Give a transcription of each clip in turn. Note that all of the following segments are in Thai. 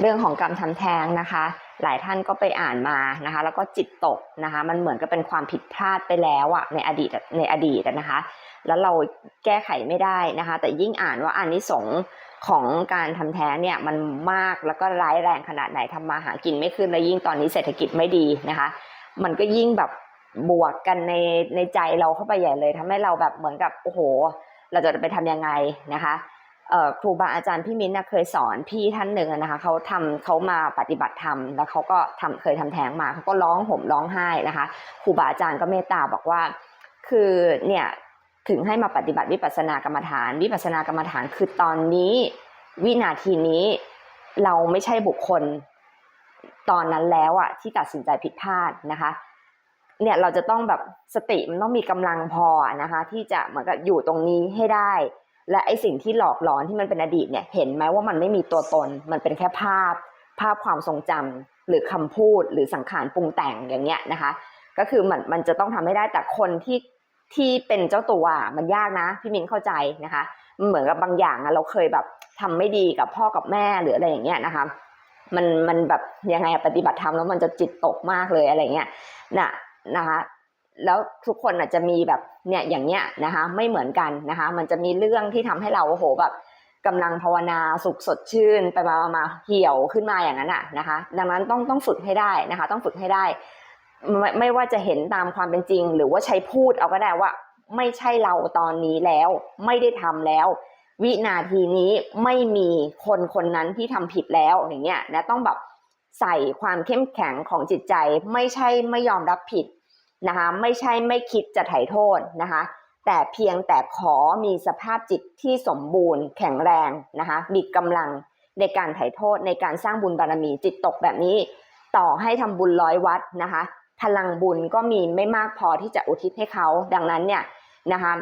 เรื่องของกรรมทำแท้งนะคะ หลายท่านก็ไปอ่านมานะคะ แล้วก็จิตตกนะคะ มันเหมือนกับเป็นความผิดพลาดไปแล้วอะในอดีตในอดีตนะคะ แล้วเราแก้ไขไม่ได้นะคะ แต่ยิ่งอ่านว่าอานิสงส์ของการทำแท้งเนี่ยมันมากแล้วก็ร้ายแรงขนาดไหนทำมาหากินไม่ขึ้นแล้วยิ่งตอนนี้เศรษฐกิจไม่ดีนะคะ มันก็ยิ่งแบบบวกกันในในใจเราเข้าไปใหญ่เลยทำให้เราแบบเหมือนกับโอ้โห เราจะไปทำยังไงนะคะ ครูบาอาจารย์พี่มิ้นท์เคยสอนพี่ท่านหนึ่งนะคะเขาทำเขามาปฏิบัติธรรมแล้วเขาก็ทำเคยทำแท้งมาเขาก็ร้องห่มร้องไห้นะคะครูบาอาจารย์ก็เมตตาบอกว่า คือเนี่ยถึงให้มาปฏิบัติวิปัสสนากรรมฐาน วิปัสสนากรรมฐานคือตอนนี้วินาทีนี้เราไม่ใช่บุคคลตอนนั้นแล้วอะที่ตัดสินใจผิดพลาดนะคะเนี่ยเราจะต้องแบบสติมันต้องมีกำลังพอนะคะ ที่จะเหมือนกับอยู่ตรงนี้ให้ได้ และไอสิ่งที่หลอกหลอนที่มันเป็นอดีตเนี่ย เห็นไหมว่ามันไม่มีตัวตน มันเป็นแค่ภาพ ภาพความทรงจำหรือคำพูดหรือสังขารปรุงแต่งอย่างเงี้ยนะคะ ก็คือมันมันจะต้องทำให้ได้แต่คนที่ที่เป็นเจ้าตัวมันยากนะพี่มิ้นเข้าใจนะคะเหมือนกับบางอย่างอะเราเคยแบบทำไม่ดีกับพ่อกับแม่หรืออะไรอย่างเงี้ยนะคะมันมันแบบยังไงปฏิบัติธรรมแล้วมันจะจิตตกมากเลยอะไรเงี้ยน่ะนะคะ แล้วทุกคนอาจจะมีแบบเนี่ยอย่างเนี้ยนะคะไม่เหมือนกันนะคะ มันจะมีเรื่องที่ทำให้เราโอ้โหแบบกำลังภาวนาสุขสดชื่นไปมามาเหี่ยวขึ้นมาอย่างนั้นอะนะคะ ดังนั้นต้องต้องฝึกให้ได้นะคะ ต้องฝึกให้ได้ไม่ไม่ว่าจะเห็นตามความเป็นจริง หรือว่าใช้พูดเอาก็ได้ว่า ไม่ใช่เราตอนนี้แล้ว ไม่ได้ทำแล้ว วินาทีนี้ไม่มีคนคนนั้นที่ทำผิดแล้วอย่างเงี้ยนะต้องแบบใส่ความเข้มแข็งของจิตใจ ไม่ใช่ไม่ยอมรับผิด นะคะไม่ใช่ไม่คิดจะไถ่โทษนะคะแต่เพียงแต่ขอมีสภาพจิตที่สมบูรณ์แข็งแรงนะคะมีกำลังในการไถ่โทษในการสร้างบุญบารมีจิตตกแบบนี้ ต่อให้ทำบุญร้อยวัดนะคะพลังบุญก็มีไม่มากพอที่จะอุทิศให้เขา ดังนั้นเนี่ยนะคะ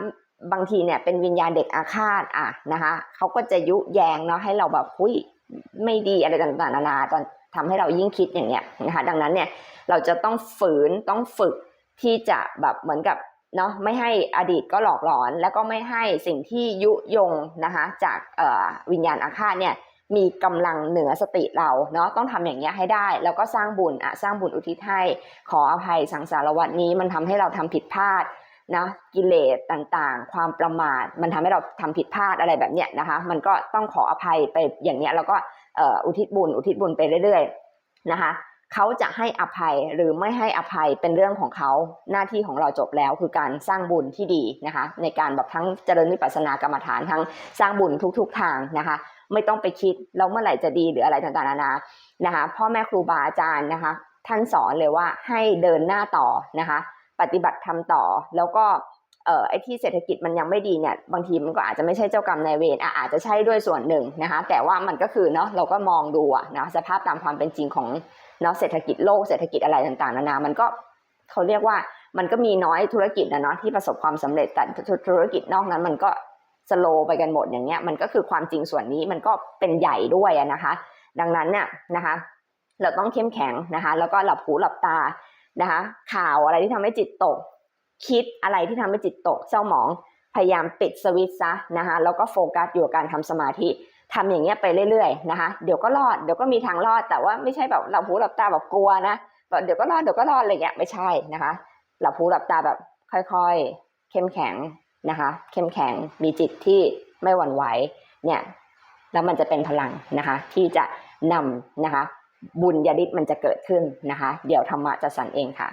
บางทีเนี่ยเป็นวิญญาณเด็กอาฆาตอะนะคะเขาก็จะยุแยงเนาะให้เราแบบหุ้ยไม่ดีอะไรต่างๆนานาตอนทำให้เรายิ่งคิดอย่างเงี้ยนะคะดังนั้นเนี่ยเราจะต้องฝืนต้องฝึก ที่จะแบบเหมือนกับเนาะไม่ให้อดีตก็หลอกหลอน แล้วก็ไม่ให้สิ่งที่ยุยงนะคะจากวิญญาณอาฆาตเนี่ยมีกำลังเหนือสติเราเนาะต้องทำอย่างเงี้ยให้ได้ แล้วก็สร้างบุญอะสร้างบุญอุทิศให้ขออภัยสังสารวัตนี้มันทำให้เราทำผิดพลาดนะกิเลสต่างๆ ความประมาท มันทำให้เราทำผิดพลาดอะไรแบบเนี้ยนะคะ มันก็ต้องขออภัยไปอย่างเนี้ยแล้วก็อุทิศบุญอุทิศบุญไปเรื่อยๆนะคะ เขาจะให้อภัยหรือไม่ให้อภัยเป็นเรื่องของเขาหน้าที่ของเราจบแล้วคือการสร้างบุญที่ดีนะคะ ในการแบบทั้งเจริญวิปัสสนากรรมฐานทั้งสร้างบุญทุก ๆ ทางนะคะ ไม่ต้องไปคิดแล้วเมื่อไหร่จะดีหรืออะไรต่างๆนานานะคะ พ่อแม่ครูบาอาจารย์นะคะ ท่านสอนเลยว่าให้เดินหน้าต่อนะคะ ปฏิบัติทำต่อแล้วก็เอ่อไอ้ที่เศรษฐกิจมันยังไม่ดีเนี่ยบางทีมันก็อาจจะไม่ใช่เจ้ากรรมนายเวรออาจจะใช่ด้วยส่วนหนึ่งนะคะ แต่ว่ามันก็คือเนาะเราก็มองดูอะนะสภาพตามความเป็นจริงของ เนาะเศรษฐกิจโลกเศรษฐกิจอะไรต่างๆนานา มันก็เขาเรียกว่ามันก็มีน้อยธุรกิจนะเนาะที่ประสบความสำเร็จแต่ธุรกิจนอกนั้น มันก็สโลไปกันหมดอย่างเงี้ยมันก็คือความจริงส่วนนี้มันก็เป็นใหญ่ด้วยนะคะ ดังนั้นเนี่ยนะคะ เราต้องเข้มแข็งนะคะ แล้วก็หลับหูหลับตานะคะ ข่าวอะไรที่ทำให้จิตตก คิดอะไรที่ทำให้จิตตกเศร้าหมองพยายามปิดสวิตช์ซะนะคะแล้วก็โฟกัสอยู่กับการทำสมาธิ ทำอย่างเงี้ยไปเรื่อยๆนะคะเดี๋ยวก็รอดเดี๋ยวก็มีทางรอดแต่ว่าไม่ใช่แบบหลับหูหลับตาแบบกลัวนะแบบเดี๋ยวก็รอดเดี๋ยวก็รอดอะไรเงี้ยไม่ใช่นะคะหลับหูหลับตาแบบค่อยๆ เข้มแข็งนะคะ เข้มแข็งมีจิตที่ไม่หวั่นไหวเนี่ยแล้วมันจะเป็นพลังนะคะ ที่จะนำนะคะ บุญญาฤทธิ์มันจะเกิดขึ้นนะคะ เดี๋ยวธรรมะจะสั่นเองค่ะ